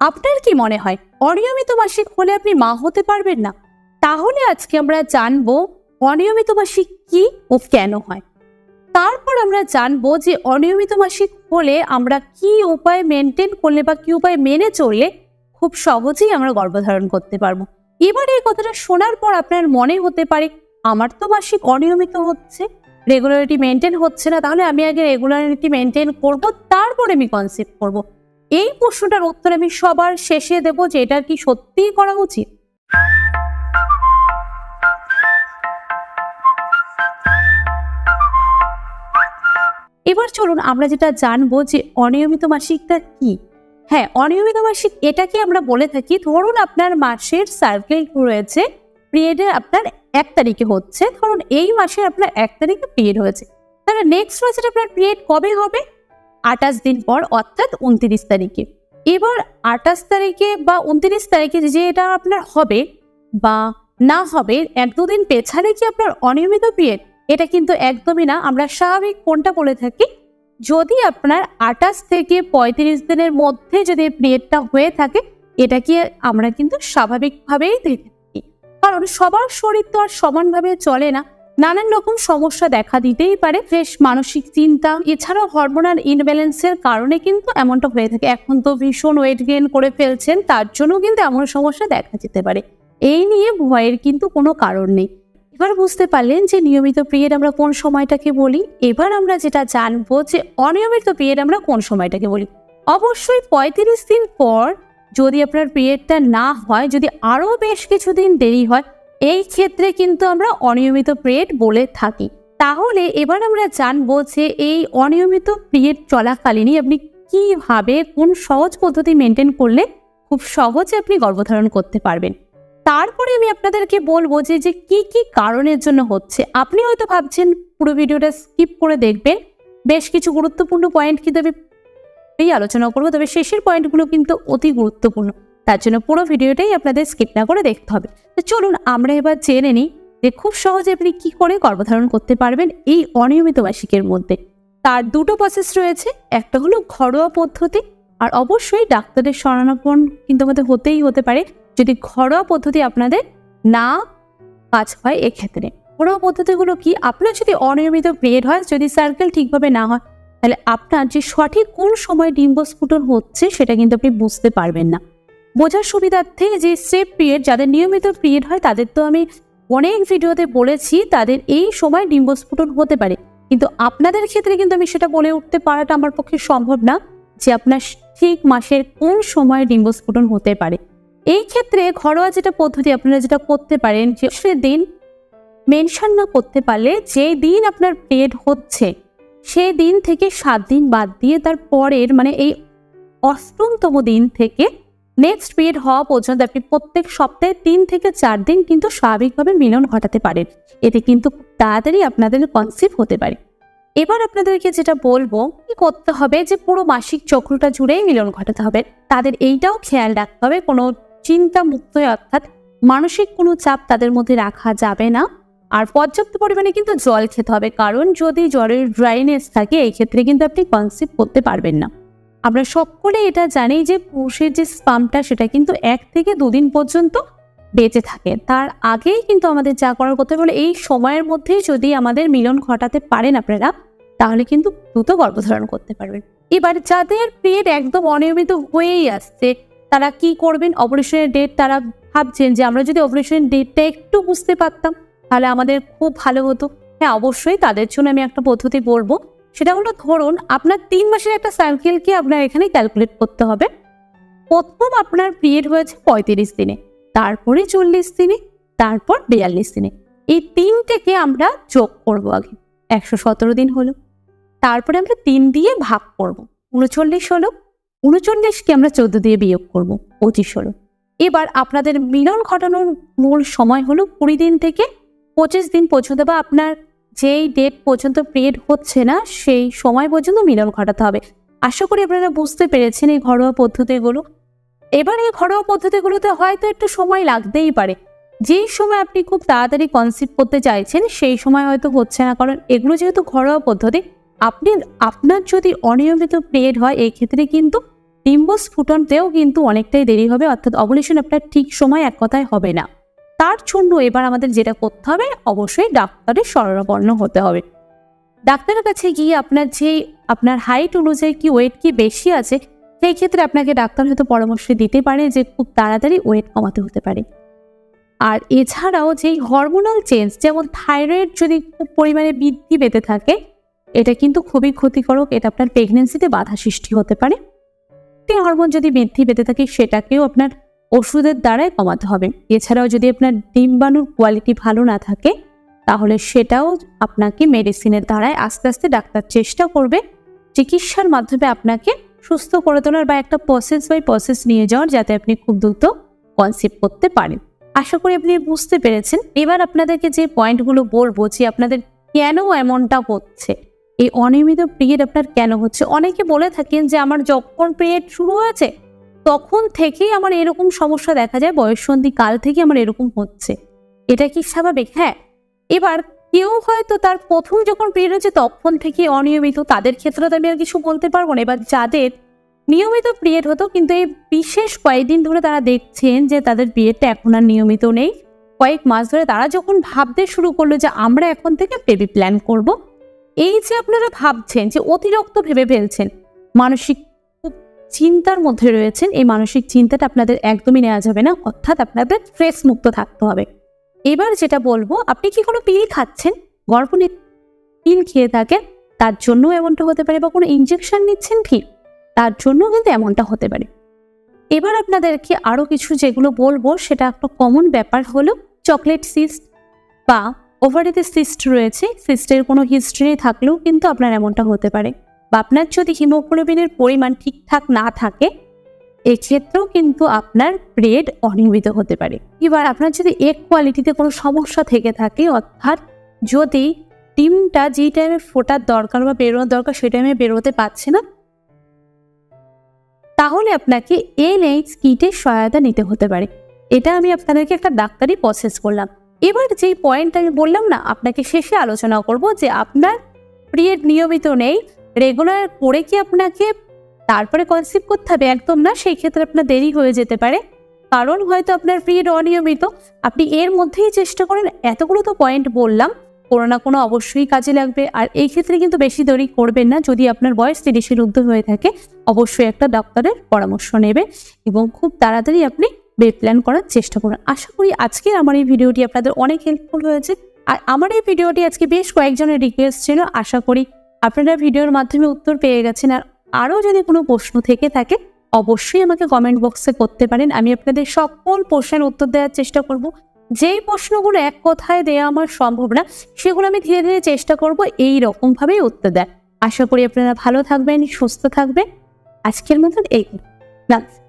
আপনার কি মনে হয়? অনিয়মিত মাসিক হলে আপনি মা হতে পারবেন না। তাহলে আজকে আমরা জানব অনিয়মিত মাসিক কি ও কেন হয়। তারপর আমরা জানব যে অনিয়মিত মাসিক হলে আমরা কি উপায় মেনটেন করলে বা কি উপায় মেনে চললে খুব সহজেই আমরা গর্ভধারণ করতে পারব। এবার এই কথাটা শোনার পর আপনার মনে হতে পারে, আমার তো মাসিক অনিয়মিত হচ্ছে রেগুলারিটি মেনটেন হচ্ছে না, তাহলে আমি আগে রেগুলারিটি মেনটেন করব, তারপরে আমি কনসেপ্ট করব। এই প্রশ্নটার উত্তর আমি সবার শেষে দেব যে এটা কি সত্যিই করা উচিত? এবার চলুন আমরা যেটা জানব যে অনিয়মিত মাসিকটা কি? হ্যাঁ অনিয়মিত মাসিক এটাকে আমরা বলে থাকি, ধরুন আপনার মাসের সার্কেল রয়েছে পিরিয়ডে আপনার এক তারিখে হচ্ছে, ধরুন এই মাসে আপনার এক তারিখে পিরিয়ড হয়েছে। তাহলে নেক্সট মাসের আপনার পিরিয়ড কবে হবে? আঠাশ দিন পর, অর্থাৎ উনত্রিশ তারিখে। এবার আঠাশ তারিখে বা উনত্রিশ তারিখে যে এটা আপনার হবে বা না হবে, এক দুদিন পেছালে কি আপনার অনিয়মিত পিরিয়ড এটা কিন্তু একদমই না। আমরা স্বাভাবিক কোনটা বলে থাকি, যদি আপনার আঠাশ থেকে পঁয়ত্রিশ দিনের মধ্যে যদি পিরিয়ডটা হয়ে থাকে এটাকে আমরা কিন্তু স্বাভাবিকভাবেই দেখে থাকি। কারণ সবার শরীর তো আর সমানভাবে চলে না। নানান রকম সমস্যা দেখা দিতেই পারে, বেশ মানসিক চিন্তা। এছাড়াও হরমোনাল ইনব্যালেন্সের কারণে কিন্তু এমনটা হয়ে থাকে। এখন তো ভীষণ ওয়েট গেইন করে ফেলছেন, তার জন্য কিন্তু এমন সমস্যা দেখা যেতে পারে। এই নিয়ে ভয়ের কিন্তু কোনো কারণ নেই। এবার বুঝতে পারলেন যে নিয়মিত পিরিয়ড আমরা কোন সময়টাকে বলি। এবার আমরা যেটা জানব যে অনিয়মিত পিরিয়ড আমরা কোন সময়টাকে বলি। অবশ্যই পঁয়ত্রিশ দিন পর যদি আপনার পিরিয়ডটা না হয়, যদি আরও বেশ কিছুদিন দেরি হয় এই ক্ষেত্রে কিন্তু আমরা অনিয়মিত পিরিয়ড বলে থাকি। তাহলে এবার আমরা জানব যে এই অনিয়মিত পিরিয়ড চলাকালীনই আপনি কীভাবে, কোন সহজ পদ্ধতি মেনটেন করলে খুব সহজে আপনি গর্ভধারণ করতে পারবেন। তারপরে আমি আপনাদেরকে বলব যে যে কি কি কারণের জন্য হচ্ছে। আপনি হয়তো ভাবছেন পুরো ভিডিওটা স্কিপ করে দেখবেন। বেশ কিছু গুরুত্বপূর্ণ পয়েন্ট কিন্তু আমি এই আলোচনা করব। তবে শেষের পয়েন্টগুলো কিন্তু অতি গুরুত্বপূর্ণ। তার জন্য পুরো ভিডিওটাই আপনাদের স্কিপ না করে দেখতে হবে। তো চলুন আমরা এবার জেনে নিই যে খুব সহজে আপনি কি করে গর্ভধারণ করতে পারবেন এই অনিয়মিত মাসিকের মধ্যে। তার দুটো প্রসেস রয়েছে, একটা হলো ঘরোয়া পদ্ধতি আর অবশ্যই ডাক্তারের শরণাপন্ন কিন্তু আমাদের হতেই হতে পারে যদি ঘরোয়া পদ্ধতি আপনাদের না কাজ হয় এক্ষেত্রে। ঘরোয়া পদ্ধতিগুলো কি? আপনার যদি অনিয়মিত পিরিয়ড হয়, যদি সার্কেল ঠিকভাবে না হয়, তাহলে আপনার যে সঠিক কোন সময় ডিম্বস্ফুটন হচ্ছে সেটা কিন্তু আপনি বুঝতে পারবেন না। বোঝার সুবিধার্থে যে সেফ পিরিয়ড যাদের নিয়মিত পিরিয়ড হয়, তাদের তো আমি অনেক ভিডিওতে বলেছি, তাদের এই সময় ডিম্বস্ফুটন হতে পারে। কিন্তু আপনাদের ক্ষেত্রে কিন্তু আমি সেটা বলে উঠতে পারাটা আমার পক্ষে সম্ভব না যে আপনার ঠিক মাসের কোন সময় ডিম্বস্ফুটন হতে পারে। এই ক্ষেত্রে ঘরোয়া যেটা পদ্ধতি, আপনারা যেটা করতে পারেন যে সেদিন মেনশন না করতে পারলে যে দিন আপনার পেড হচ্ছে, সেই দিন থেকে সাত দিন বাদ দিয়ে তার পরের মানে এই অষ্টমতম দিন থেকে নেক্সট পিরিয়ড হওয়া পর্যন্ত আপনি প্রত্যেক সপ্তাহে তিন থেকে চার দিন কিন্তু স্বাভাবিকভাবে মিলন ঘটাতে পারেন। এতে কিন্তু তাড়াতাড়ি আপনাদের কনসিভ হতে পারে। এবার আপনাদেরকে যেটা বলব, কি করতে হবে যে পুরো মাসিক চক্রটা জুড়েই মিলন ঘটাতে হবে। তাদের এইটাও খেয়াল রাখতে হবে, কোনো চিন্তা মুক্ত অর্থাৎ মানসিক কোনো চাপ তাদের মধ্যে রাখা যাবে না। আর পর্যাপ্ত পরিমাণে কিন্তু জল খেতে হবে, কারণ যদি জলের ড্রাইনেস থাকে, এই ক্ষেত্রে কিন্তু আপনি কনসিভ করতে পারবেন না। আমরা সকলে এটা জানি যে পুরুষের যে স্পামটা সেটা কিন্তু এক থেকে দুদিন পর্যন্ত বেঁচে থাকে। তার আগেই কিন্তু আমাদের যা করার কথা বলে এই সময়ের মধ্যেই যদি আমাদের মিলন ঘটাতে পারেন আপনারা, তাহলে কিন্তু দ্রুত গর্ভধারণ করতে পারবেন। এবার যাদের পেট একদম অনিয়মিত হয়েই আসছে, তারা কি করবেন? অপারেশনের ডেট তারা ভাবছেন যে আমরা যদি অপারেশনের ডেটটা একটু বুঝতে পারতাম, তাহলে আমাদের খুব ভালো হতো। হ্যাঁ অবশ্যই তাদের জন্য আমি একটা পদ্ধতি বলব। সেটা হলো ধরুন আপনার তিন মাসের একটা সাইকেলকে আপনার এখানে ক্যালকুলেট করতে হবে। প্রথম আপনার পিরিয়ড হয়েছে পঁয়ত্রিশ দিনে, তারপরে চল্লিশ দিনে, তারপর বিয়াল্লিশ দিনে। এই তিনটেকে আমরা যোগ করব আগে, একশো সতেরো দিন হলো। তারপরে আমরা তিন দিয়ে ভাগ করব, উনচল্লিশ হলো, উনচল্লিশকে আমরা চোদ্দ দিয়ে বিয়োগ করব, পঁচিশ হলো। এবার আপনাদের মিলন ঘটানোর মূল সময় হলো কুড়ি দিন থেকে পঁচিশ দিন পর্যন্ত বা আপনার যেই ডেট পর্যন্ত পিরিয়ড হচ্ছে না, সেই সময় পর্যন্ত মিলন ঘটাতে হবে। আশা করি আপনারা বুঝতে পেরেছেন এই ঘরোয়া পদ্ধতিগুলো। এবার এই ঘরোয়া পদ্ধতিগুলোতে হয়তো একটু সময় লাগতেই পারে। যেই সময় আপনি খুব তাড়াতাড়ি কনসিভ করতে চাইছেন, সেই সময় হয়তো হচ্ছে না। কারণ এগুলো যেহেতু ঘরোয়া পদ্ধতি, আপনি, আপনার যদি অনিয়মিত পিরিয়ড হয়, এই ক্ষেত্রে কিন্তু ডিম্বস্ফুটনতেও কিন্তু অনেকটাই দেরি হবে। অর্থাৎ অবলেশন আপনার ঠিক সময় এক কথায় হবে না। তার জন্য এবার আমাদের যেটা করতে হবে, অবশ্যই ডাক্তারের শরণাপন্ন হতে হবে। ডাক্তারের কাছে গিয়ে আপনার যে, আপনার হাইট অনুযায়ী কি ওয়েট কি বেশি আছে, সেই ক্ষেত্রে আপনাকে ডাক্তার হয়তো পরামর্শ দিতে পারে যে, খুব তাড়াতাড়ি ওয়েট কমাতে হতে পারে। আর এছাড়াও যেই হরমোনাল চেঞ্জ যেমন থাইরয়েড যদি খুব পরিমাণে বৃদ্ধি পেতে থাকে, এটা কিন্তু খুবই ক্ষতিকারক এটা আপনার প্রেগনেন্সিতে বাধা সৃষ্টি হতে পারে। হরমোন যদি বৃদ্ধি পেতে থাকে, সেটাকেও আপনার ওষুধের দ্বারাই কমাতে হবে। এছাড়াও যদি আপনার ডিম্বাণুর কোয়ালিটি ভালো না থাকে, তাহলে সেটাও আপনাকে মেডিসিনের দ্বারাই আস্তে আস্তে ডাক্তার চেষ্টা করবে। চিকিৎসার মাধ্যমে আপনাকে সুস্থ করে তোলার বা একটা প্রসেস বাই প্রসেস নিয়ে যাওয়ার যাতে আপনি খুব দ্রুত কনসেপ্ট করতে পারেন। আশা করি আপনি বুঝতে পেরেছেন। এবার আপনাদেরকে যে পয়েন্টগুলো বলব যে আপনাদের কেন এমনটা হচ্ছে, এই অনিয়মিত পিরিয়ড আপনার কেন হচ্ছে? অনেকে বলে থাকেন যে আমার যখন পিরিয়ড শুরু হয়েছে তখন থেকেই আমার এরকম সমস্যা দেখা যায়, বয়ঃসন্ধি কাল থেকে আমার এরকম হচ্ছে। এটা কি স্বাভাবিক? হ্যাঁ। এবার কেউ হয়তো তার প্রথম যখন পিরিয়ড হচ্ছে তখন থেকে অনিয়মিত, তাদের ক্ষেত্রে তো আমি আর কিছু বলতে পারব না। এবার যাদের নিয়মিত পিরিয়ড হতো, কিন্তু এই বিশেষ কয়েকদিন ধরে তারা দেখছেন যে তাদের পিরিয়ডটা এখন আর নিয়মিত নেই। কয়েক মাস ধরে তারা যখন ভাবতে শুরু করল যে আমরা এখন থেকে বেবি প্ল্যান করব, এই যে আপনারা ভাবছেন যে অতিরিক্ত ভেবে ফেলছেন, মানসিক চিন্তার মধ্যে রয়েছেন, এই মানসিক চিন্তাটা আপনাদের একদমই নেওয়া যাবে না, অর্থাৎ আপনাদের স্ট্রেস মুক্ত থাকতে হবে। এবার যেটা বলব, আপনি কি কোনো পিল খাচ্ছেন? গর্ভনি পিল খেয়ে থাকেন, তার জন্য এমনটা হতে পারে বা কোনো ইঞ্জেকশন নিচ্ছেন কি? তার জন্য কিন্তু এমনটা হতে পারে। এবার আপনাদেরকে আরও কিছু যেগুলো বলব, সেটা একটা কমন ব্যাপার হলো চকলেট সিস্ট বা ওভারিতে সিস্ট রয়েছে সিস্টের কোনো হিস্ট্রি থাকলেও কিন্তু আপনার এমনটা হতে পারে। বা আপনার যদি হিমোগ্লোবিনের পরিমাণ ঠিকঠাক না থাকে, এক্ষেত্রেও কিন্তু আপনার ব্রেড অনিয়মিত হতে পারে। এবার আপনার যদি এক কোয়ালিটিতে কোনো সমস্যা থেকে থাকে, অর্থাৎ যদি ডিমটা যেই টাইমে ফোটার দরকার বা বেরোনোর দরকার সেই টাইমে বেরোতে পারছে না, তাহলে আপনাকে এনএইচ কিটের সহায়তা নিতে হতে পারে। এটা আমি আপনাদেরকে একটা ডাক্তারি প্রসেস করলাম এবার যেই পয়েন্ট আমি বললাম না, আপনাকে শেষে আলোচনা করব যে আপনার পিরিয়ড নিয়মিত নেই রেগুলার করে কি আপনাকে তারপরে কনসিভ করতে হবে? একদম না, সেই ক্ষেত্রে আপনার দেরি হয়ে যেতে পারে। কারণ হয়তো আপনার পিরিয়ড অনিয়মিত আপনি এর মধ্যেই চেষ্টা করেন, এতগুলো তো পয়েন্ট বললাম, কোনো না কোনো অবশ্যই কাজে লাগবে। আর এই ক্ষেত্রে কিন্তু বেশি দেরি করবেন না, যদি আপনার বয়স তিরিশের ঊর্ধ্ব হয়ে থাকে, অবশ্যই একটা ডাক্তারের পরামর্শ নেবে এবং খুব তাড়াতাড়ি আপনি বেড প্ল্যান করার চেষ্টা করুন। আশা করি আজকের আমার এই ভিডিওটি আপনাদের অনেক হেল্পফুল হয়েছে। আর আমার এই ভিডিওটি আজকে বেশ কয়েকজনের রিকোয়েস্ট ছিল। আশা করি আপনারা ভিডিওর মাধ্যমে উত্তর পেয়ে গেছেন আর আরও যদি কোনো প্রশ্ন থেকে থাকে, অবশ্যই আমাকে কমেন্ট বক্সে করতে পারেন। আমি আপনাদের সকল প্রশ্নের উত্তর দেওয়ার চেষ্টা করব। যেই প্রশ্নগুলো এক কথায় দেওয়া আমার সম্ভব না, সেগুলো আমি ধীরে ধীরে চেষ্টা করব এই রকমভাবেই উত্তর দেয় আশা করি আপনারা ভালো থাকবেন, সুস্থ থাকবেন। আজকের মতন এই রাখছি